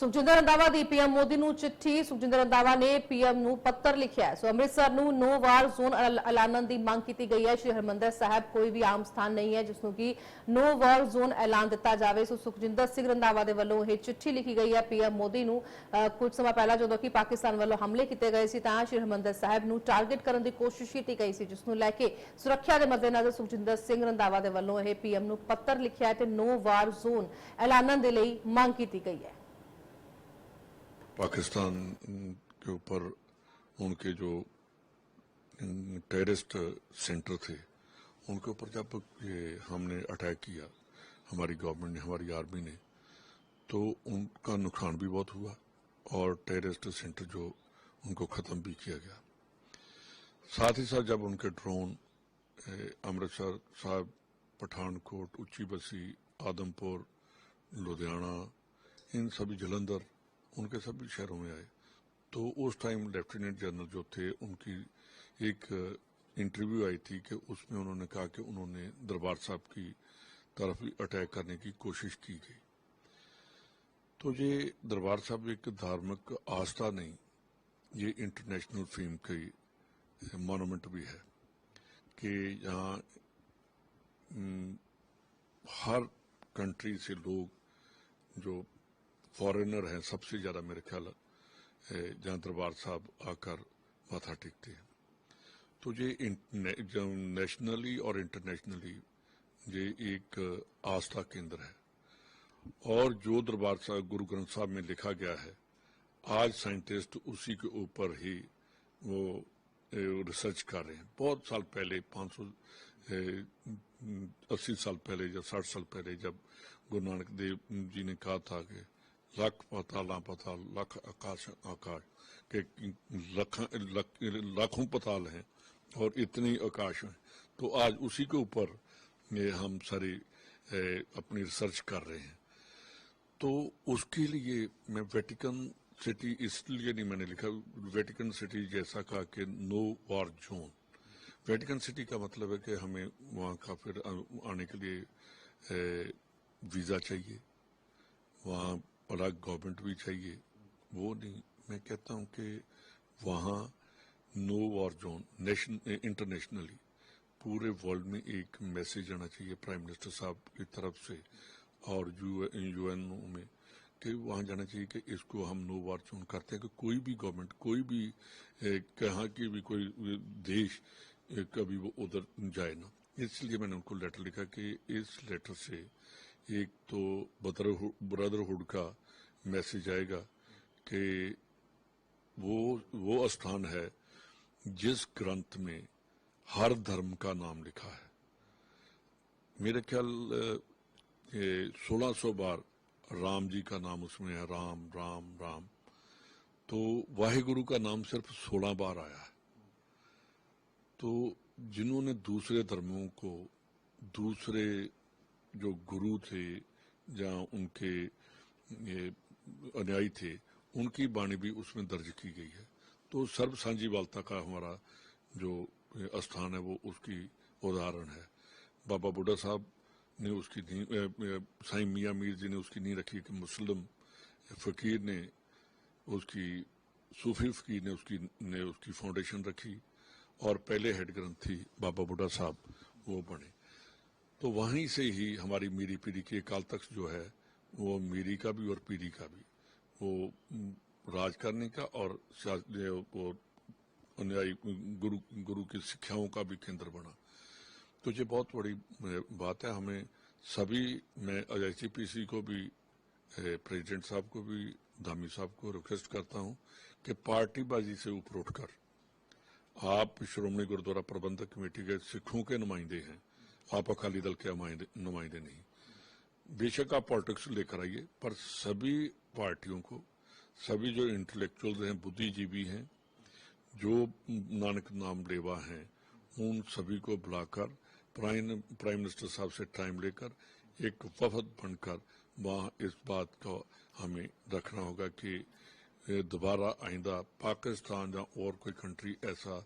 ਸੁਖਜਿੰਦਰ ਰੰਧਾਵਾ ਦੀ ਪੀਐਮ ਮੋਦੀ ਨੂੰ ਚਿੱਠੀ, ਸੁਖਜਿੰਦਰ ਰੰਧਾਵਾ ਨੇ ਪੀਐਮ ਨੂੰ ਪੱਤਰ ਲਿਖਿਆ ਹੈ। ਸੋ ਅੰਮ੍ਰਿਤਸਰ ਨੂੰ ਨੋ ਵਾਰ ਜ਼ੋਨ ਐਲਾਨਣ ਦੀ ਮੰਗ ਕੀਤੀ ਗਈ ਹੈ। ਸ਼੍ਰੀ ਹਰਮੰਦਰ ਸਾਹਿਬ ਕੋਈ ਵੀ ਆਮ ਸਥਾਨ ਨਹੀਂ ਹੈ, ਜਿਸ ਨੂੰ ਕਿ ਨੋ ਵਾਰ ਜ਼ੋਨ ਐਲਾਨ ਦਿੱਤਾ ਜਾਵੇ। ਸੋ ਸੁਖਜਿੰਦਰ ਸਿੰਘ ਰੰਧਾਵਾ ਦੇ ਵੱਲੋਂ ਇਹ ਚਿੱਠੀ ਲਿਖੀ ਗਈ ਹੈ। ਪੀਐਮ ਮੋਦੀ ਨੂੰ ਕੁਝ ਸਮਾਂ ਪਹਿਲਾਂ ਜਦੋਂ ਕਿ ਪਾਕਿਸਤਾਨ ਵੱਲੋਂ ਹਮਲੇ ਕੀਤੇ ਗਏ ਸੀ, ਤਾਂ ਸ਼੍ਰੀ ਹਰਮੰਦਰ ਸਾਹਿਬ ਨੂੰ ਟਾਰਗੇਟ ਕਰਨ ਦੀ ਕੋਸ਼ਿਸ਼ ਕੀਤੀ ਗਈ ਸੀ, ਜਿਸ ਨੂੰ ਲੈ ਕੇ ਸੁਰੱਖਿਆ ਦੇ ਮੱਦੇਨਜ਼ਰ ਸੁਖਜਿੰਦਰ ਸਿੰਘ ਰੰਧਾਵਾ ਦੇ ਵੱਲੋਂ ਇਹ ਪੀਐਮ ਨੂੰ ਪੱਤਰ ਲਿਖਿਆ ਤੇ ਨੋ ਵਾਰ ਜ਼ੋਨ ਐਲਾਨਣ ਦੇ ਲਈ ਮੰਗ ਕੀਤੀ ਗਈ ਹੈ। پاکستان کے اوپر ان کے جو ٹیرسٹ سینٹر تھے، ان کے اوپر جب یہ ہم نے اٹیک کیا، ہماری گورنمنٹ نے، ہماری آرمی نے، تو ان کا نقصان بھی بہت ہوا اور ٹیرسٹ سینٹر جو ان کو ختم بھی کیا گیا۔ ساتھ ہی ساتھ جب ان کے ڈرون امرتسر صاحب پٹھان کوٹ اچھی بسی، آدم پور، لدھیانہ، ان سبھی جلندر ان کے سب شہروں میں آئے۔ تو اس ٹائم لیفٹیننٹ جنرل جو تھے، ان کی ایک انٹرویو آئی تھی کہ اس میں انہوں نے کہا کہ انہوں نے دربار صاحب کی طرف اٹیک کرنے کی کوشش کی گئی۔ تو یہ دربار صاحب ایک دھارمک آستھا نہیں، یہ انٹرنیشنل فیم کی مانومنٹ بھی ہے کہ یہاں ہر کنٹری سے لوگ جو فارینر ہیں، سب سے زیادہ میرے خیال جہاں دربار صاحب آ کر ماتھا ٹیکتے ہیں۔ تو یہ نیشنلی اور انٹرنیشنلی یہ ایک آستھا کیندر ہے۔ اور جو دربار صاحب، گرو گرنتھ صاحب میں لکھا گیا ہے، آج سائنٹسٹ اسی کے اوپر ہی وہ ریسرچ کر رہے ہیں۔ بہت سال پہلے، پانچ سو اسی سال پہلے یا ساٹھ سال پہلے جب گرو نانک دیو جی نے کہا تھا کہ لکھ پتہ پتال لکھ آکاش آکاش کہ لکھوں لاکھوں پتال ہیں اور اتنی آکاش ہیں۔ تو آج اسی کے اوپر ہم ساری اپنی ریسرچ کر رہے ہیں۔ تو اس کے لیے میں ویٹیکن سٹی اس لیے نہیں میں نے لکھا ویٹیکن سٹی جیسا کہا کہ نو وار جون۔ ویٹیکن سٹی کا مطلب ہے کہ ہمیں وہاں کا پھر آنے کے لیے ویزا چاہیے۔ وہاں الگ گورنمنٹ بھی چاہیے۔ وہ نہیں۔ میں کہتا ہوں کہ وہاں نو وار جون انٹرنیشنلی پورے ورلڈ میں ایک میسج آنا چاہیے پرائم منسٹر صاحب کی طرف سے اور یو این او میں کہ وہاں جانا چاہیے کہ اس کو ہم نو وار جون کرتے ہیں۔ کہ کوئی بھی گورنمنٹ کوئی بھی کہاں کی بھی کوئی دیش کبھی وہ ادھر جائے نا اس لیے میں نے ان کو لیٹر لکھا کہ اس لیٹر سے ایک تو برادرہوڈ کا میسج آئے گا کہ وہ اسطحان استھان ہے جس گرنتھ میں ہر دھرم کا نام لکھا ہے۔ میرے خیال سولہ سو بار رام جی کا نام اس میں ہے، رام رام رام۔ تو واہ گروہ کا نام صرف سولہ بار آیا ہے۔ تو جنہوں نے دوسرے دھرموں کو دوسرے جو گرو تھے جہاں ان کے انیائی تھے، ان کی بانی بھی اس میں درج کی گئی ہے۔ تو سرب سانجی والتا کا ہمارا جو استھان ہے، وہ اس کی اداہرن ہے۔ بابا بڑا صاحب نے اس کی سائیں میاں میر جی نے اس کی نہیں رکھی، کہ مسلم فقیر نے اس کی، صوفی فقیر نے اس کی، نے اس کی فاؤنڈیشن رکھی اور پہلے ہیڈ گرنتھی بابا بڈھا صاحب وہ بنے۔ تو وہیں سے ہی ہماری میری پیری کے کال تک جو ہے، وہ میری کا بھی اور پیری کا بھی، وہ راج کرنے کا اور گرو کی سکھیاؤں کا بھی کیندر بنا۔ تو یہ بہت بڑی بات ہے۔ ہمیں سبھی، میں اجائیسی پی سی کو بھی پریزیڈنٹ صاحب کو بھی، دامی صاحب کو ریکویسٹ کرتا ہوں کہ پارٹی بازی سے اوپر اٹھ کر، آپ شرومنی گردورہ پربندہ کمیٹی کے سکھوں کے نمائندے ہیں۔ آپ اکالی دل کے نمائندے نہیں۔ بے شک آپ پالیٹکس لے کر آئیے، پر سبھی پارٹیوں کو، سبھی جو انٹلیکچوئل ہیں بدھی جیوی ہیں، جو نانک نام لیوا ہیں، ان سبھی کو بلا کر پرائم منسٹر صاحب سے ٹائم لے کر ایک وفد بن کر وہاں اس بات کو ہمیں رکھنا ہوگا کہ دوبارہ آئندہ پاکستان یا اور کوئی کنٹری ایسا